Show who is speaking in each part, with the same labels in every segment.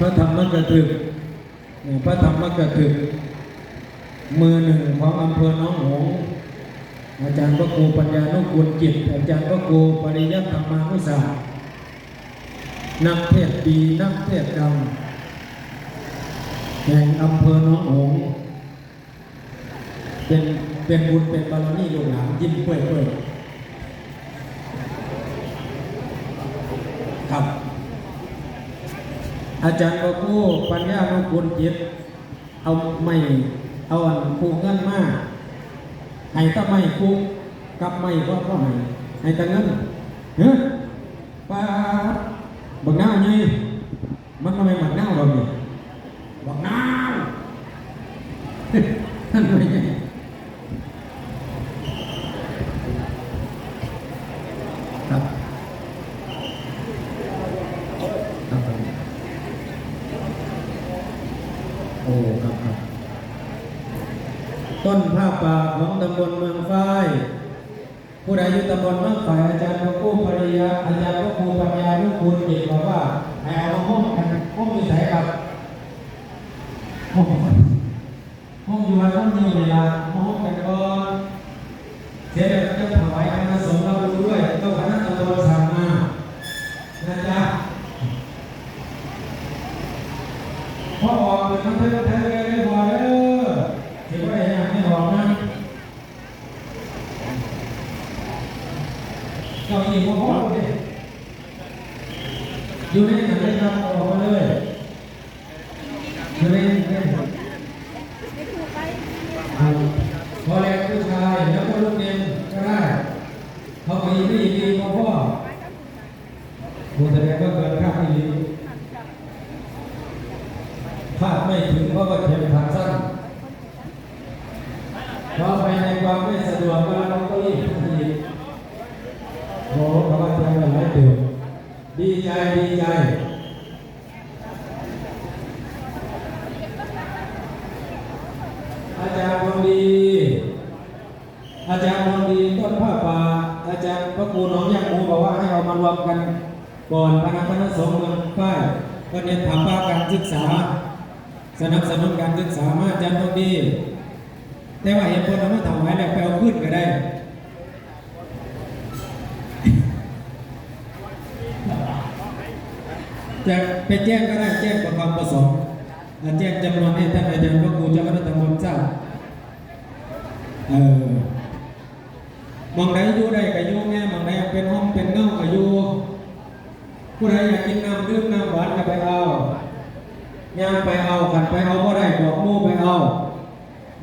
Speaker 1: พระธรรมกถึกพระธรรมกถึก มือหนึ่งของอำเภอหน้องหงส์อาจารย์พระครูปัญญานุกูลจิต อาจารย์พระครูปริยัติธรรมานุสาสนักเทศดีนักเทศดังแห่งอำเภอหน้องหงส์เป็นเป็นบุญเป็นบารมีลูกหลานยิ้มเปื่อยเปื่อยครับ อาจารย์พระครูปัญญานุกูลจิตเอาไม่เอาอันผูกเงินมาให้ตะไม่ผูกกับไม่ก็ก็ให้ให้ตะเงินเฮ้ยป้าบักน้าวนี่มันก็ไม่บักน้าวหรอกนี่บักน้าวท่านไม่ใช่ครับครับผม โอ้ครับครับ ต้นผ้าป่าของตำบลเมืองฝ้าย ผู้ใดอยู่ตำบลเมืองฝ้ายอาจารย์พระครูภริยาอาจารย์พระครูปัญญาลุคุณเอกบอกว่าให้เอาห้องกันห้องอยู่ไหนครับห้องห้องอยู่วัดห้องนี้เลยละห้องกันก่อนเสร็จแล้วจะถวายคณะสงฆ์เราด้วยก็คณะตำบลสั่งมานะจ๊ะพอออกเป็น ทั้งเทศทั้งเลยได้พอเด้อถือว่าอย่างไม่ออกนะเก้าอี้พ่อพ่อเลยอยู่ในไหนครับออกมาเลยอยู่ในในพอแรกผู้ชายแล้วก็ลูกเองก็ได้เขาไปอีกอีกอีกพ่อพ่อผู้แสดงว่าเกินคาดอี คาดไม่ถึงเพราะว่าเข็มขัดสั้นเพอไปในความไม่สะดวกก็เราก็รีบอีโอ้พระบาทเจ้าหลายเดียวดีใจดีใจอาจารย์วังดี อาจารย์วังดีต้นผ้าป่าอาจารย์พระครูน้องยักหมูบอกว่าให้เอามารวมกันก่อนคณะคณะสงฆ์เมืองฝ้ายก็เน้นถามว่าการศึกษา สนับสนุนการศึกษามาอาจารย์วังดีแต่ว่าเห็นคนเอามาถวายแล้วไปเอาขึ้นก็ได้จะไปแจ้งก็ได้แจ้งประความประสงค์แจ้งจำนวนให้ท่านอาจารย์พระครูเจ้าคณะตำบลทราบเออมองใดอยู่ได้ก็อยู่แม่มองใดเป็นห้องเป็นเงาก็อยู่ผู้ใดอยากกินน้ำดื่มน้ำหวานก็ไปเอา ย่างไปเอาขันไปเอาก็ได้บอกลูกไปเอา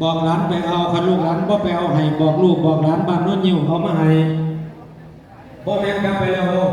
Speaker 1: บอกหลานไปเอาขันลูกหลานก็ไปเอาให้บอกลูกบอกหลานบ้านโน้นยิวเอามาให้บ่แม่กลับไปแล้ว